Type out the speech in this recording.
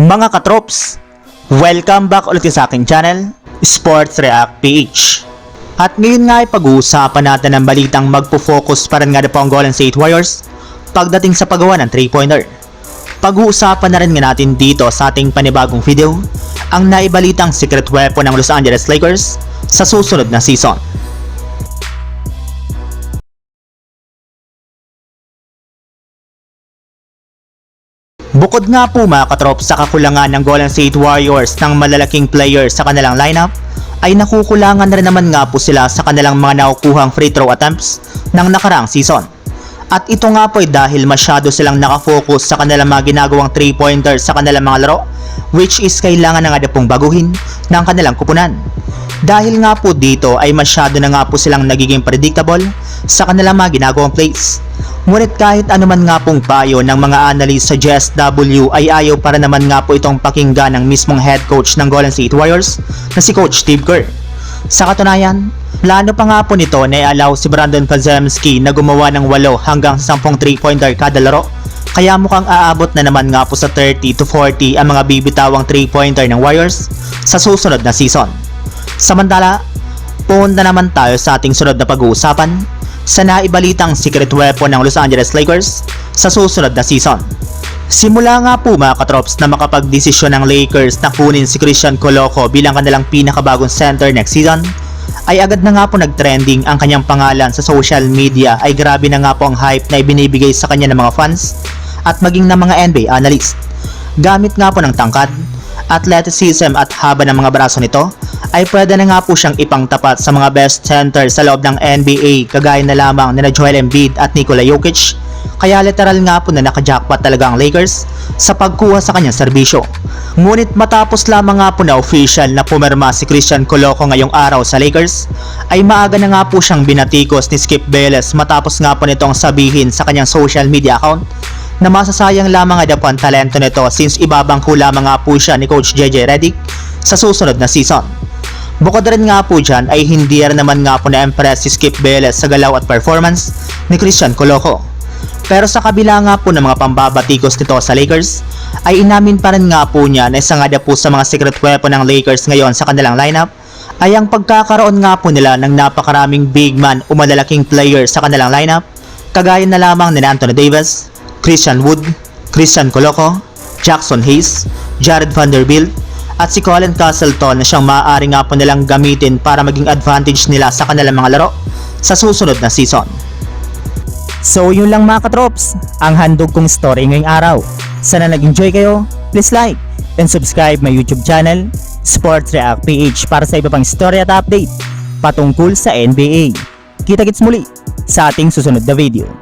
Mga katrops, welcome back ulit sa aking channel, Sports React PH. At ngayon nga ay pag-uusapan natin ang balitang magpo-focus pa rin nga na po ang Golden State Warriors pagdating sa paggawa ng 3-pointer. Pag-uusapan na rin nga natin dito sa ating panibagong video ang naibalitang secret weapon ng Los Angeles Lakers sa susunod na season. Bukod nga po mga katrop sa kakulangan ng Golden State Warriors ng malalaking players sa kanilang lineup, ay nakukulangan na rin naman nga po sila sa kanilang mga nakukuhang free throw attempts ng nakaraang season. At ito nga po ay dahil masyado silang nakafocus sa kanilang mga ginagawang 3-pointers sa kanilang mga laro, which is kailangan na nga pong baguhin ng kanilang kupunan. Dahil nga po dito ay masyado na nga po silang nagiging predictable sa kanilang mga ginagawang plays. Ngunit kahit anuman nga pong payo ng mga analyst sa GSW ay ayaw para naman nga po itong pakinggan ng mismong head coach ng Golden State Warriors na si Coach Steve Kerr. Sa katunayan, plano pa nga po nito na i-allow si Brandon Podziemski na gumawa ng 8 hanggang 10 3-pointer kada laro. Kaya mukhang aabot na naman nga po sa 30 to 40 ang mga bibitawang 3-pointer ng Warriors sa susunod na season. Samantala, punta naman tayo sa ating sunod na pag-uusapan sa naibalitang secret weapon ng Los Angeles Lakers sa susunod na season. Simula nga po mga katrops na makapagdesisyon ng Lakers na kunin si Christian Coloco bilang kanilang pinakabagong center next season, ay agad na nga po nag-trending ang kanyang pangalan sa social media ay grabe na nga po ang hype na ibinibigay sa kanya ng mga fans at maging ng mga NBA analyst. Gamit nga po ng tangkad, athleticism at haba ng mga braso nito, ay pwede na nga po siyang ipangtapat sa mga best center sa loob ng NBA kagaya na lamang nila Joel Embiid at Nikola Jokic. Kaya literal nga po na nakajackpot talaga ang Lakers sa pagkuha sa kanyang serbisyo. Ngunit matapos lamang nga po na official na pumirma si Christian Coloco ngayong araw sa Lakers, ay maaga na nga po siyang binatikos ni Skip Bayless matapos nga po nitong sabihin sa kanyang social media account na masasayang lamang nga daw ang talento nito since ibabangko lamang nga po siya ni Coach JJ Redick sa susunod na season. Bukod rin nga po dyan ay hindi rin naman nga po na-impress si Skip Bayless sa galaw at performance ni Christian Coloco. Pero sa kabila nga po ng mga pambabatikos nito sa Lakers, ay inamin pa rin nga po niya na isa nga po sa mga secret weapon ng Lakers ngayon sa kanilang lineup ay ang pagkakaroon nga po nila ng napakaraming big man o malalaking player sa kanilang lineup kagaya na lamang ni Anthony Davis, Christian Wood, Christian Coloco, Jackson Hayes, Jared Vanderbilt, at si Colin Castleton na siyang maaari nga po nilang gamitin para maging advantage nila sa kanilang mga laro sa susunod na season. So yun lang mga katrops, ang handog kong story ngayong araw. Sana nag-enjoy kayo, please like and subscribe my YouTube channel, Sports React PH para sa iba pang story at update patungkol sa NBA. Kita-kits muli sa ating susunod na video.